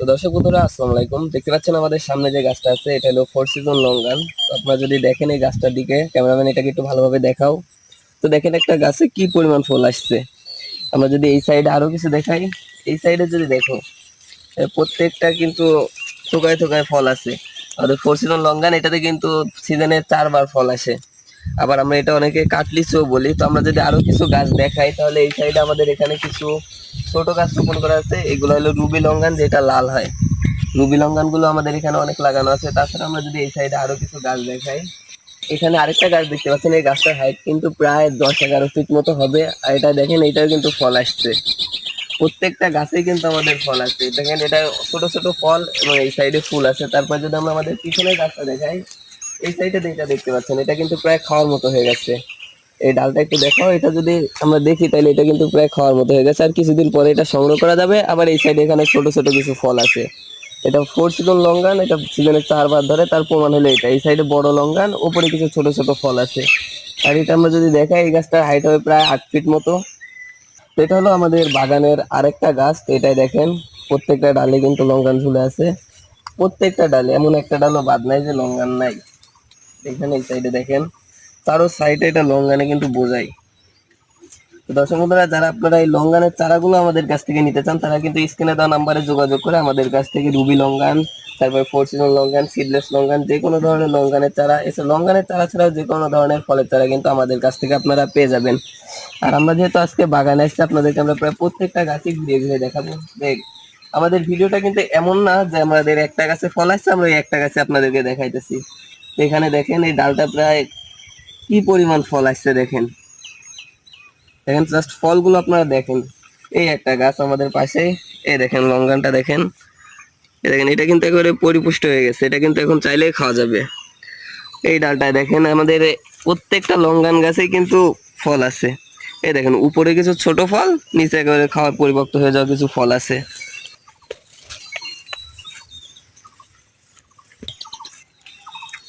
তো দর্শক বন্ধুরা, আসসালামু আলাইকুম। দেখতে পাচ্ছেন আমাদের সামনে যে গাছটা আছে, এটা হলো ফোর সিজন লঙ্গান তো আপনারা যদি দেখেন এই গাছটার দিকে, ক্যামেরাম্যান এটাকে একটু ভালোভাবে দেখাও। তো দেখেন একটা গাছে কি পরিমাণ ফুল আসছে। আমরা যদি এই সাইডে আরও কিছু দেখাই, এই সাইডে যদি দেখো প্রত্যেকটা কিন্তু থোকায় থোকায় ফল আছে আমাদের ফোর সিজন লঙ্গান এটাতে কিন্তু সিজনে চারবার ফল আসে। আবার আমরা এটা অনেকে কাটলিচও বলি, তো আমরা যদি আরও কিছু গাছ দেখাই, তাহলে এই সাইডে আমাদের এখানে কিছু ছোট গাছ রোপণ করা আছে, এগুলো হলো রুবি লঙ্গান, যেটা লাল হয়। রুবি লঙ্গানগুলো আমাদের এখানে অনেক লাগানো আছে। তাছাড়া আমরা যদি এই সাইডে আরও কিছু গাছ দেখাই, এখানে আরেকটা গাছ দেখতে পাচ্ছেন, এই গাছটার হাইট কিন্তু প্রায় দশ এগারো ফিট মতো হবে। আর এটা দেখেন, এটাও কিন্তু ফল আসছে। প্রত্যেকটা গাছেই কিন্তু আমাদের ফল আছে। দেখেন, এটা ছোট ছোট ফল এবং এই সাইডে ফুল আছে। তারপর যদি আমরা আমাদের পিছনের গাছটা দেখাই, এই সাইডে যেটা দেখতে পাচ্ছেন, এটা কিন্তু প্রায় খাওয়ার মতো হয়ে গেছে। এই ডালটা একটু দেখো, এটা যদি আমরা দেখি, তাহলে এটা কিন্তু প্রায় খাওয়ার মতো হয়ে গেছে। আর কিছুদিন পরে এটা সংগ্রহ করা যাবে। আবার এই সাইডে এখানে ছোট ছোট কিছু ফল আছে। এটা ফোর সিজন লঙ্গান এটা সিজনে চারবার ধরে, তার প্রমাণ হলো এটা। এই সাইডে বড় লঙ্গান উপরে কিছু ছোট ছোট ফল আছে। আর এটা আমরা যদি দেখাই, এই গাছটার হাইট হবে প্রায় আট ফিট মতো। এটা হলো আমাদের বাগানের আরেকটা গাছ। এটাই দেখেন, প্রত্যেকটা ডালে কিন্তু লঙ্গান ঝুলে আছে। প্রত্যেকটা ডালে, এমন একটা ডালও বাদ নাই যে লঙ্গান নাই। এখানে এই সাইডে দেখেন। তারও সাইডে এটা লঙ্গানে কিন্তু বোঝাই তো দর্শক বন্ধুরা, যারা আপনারা এই লঙ্গানের চারাগুলো আমাদের কাছ থেকে নিতে চান, তারা কিন্তু স্ক্রিনে দেওয়া নাম্বারে যোগাযোগ করে আমাদের কাছ থেকে রুবি লঙ্গান তারপরে ফোরসিজন লঙ্গান সিডলেস লঙ্গান যে কোনো ধরনের লঙ্গানের চারা এসে লঙ্গানের চারা ছাড়াও যে কোনো ধরনের ফলের চারা কিন্তু আমাদের কাছ থেকে আপনারা পেয়ে যাবেন। আর আমরা যেহেতু আজকে বাগানে আসছি, আপনাদেরকে আমরা প্রায় প্রত্যেকটা গাছই ঘুরে ঘুরে দেখাবো। দেখ, আমাদের ভিডিওটা কিন্তু এমন না যে আমাদের একটা গাছে ফল আসছে, আমরা একটা গাছে আপনাদেরকে দেখাইতেছি। এখানে দেখেন, এই ডালটা প্রায় কি পরিমাণ ফল আসছে দেখেন। দেখেন জাস্ট ফলগুলো আপনারা দেখেন। এই একটা গাছ আমাদের পাশে, এই দেখেন লঙ্গানটা দেখেন। এই দেখেন, এটা কিন্তু একেবারে পরিপুষ্ট হয়ে গেছে। এটা কিন্তু এখন চাইলেই খাওয়া যাবে। এই ডালটায় দেখেন, আমাদের প্রত্যেকটা লঙ্গান গাছেই কিন্তু ফল আছে। এই দেখেন, উপরে কিছু ছোট ফল, নিচে একেবারে খাওয়ার পরিপক্ত হয়ে যাওয়া কিছু ফল আছে।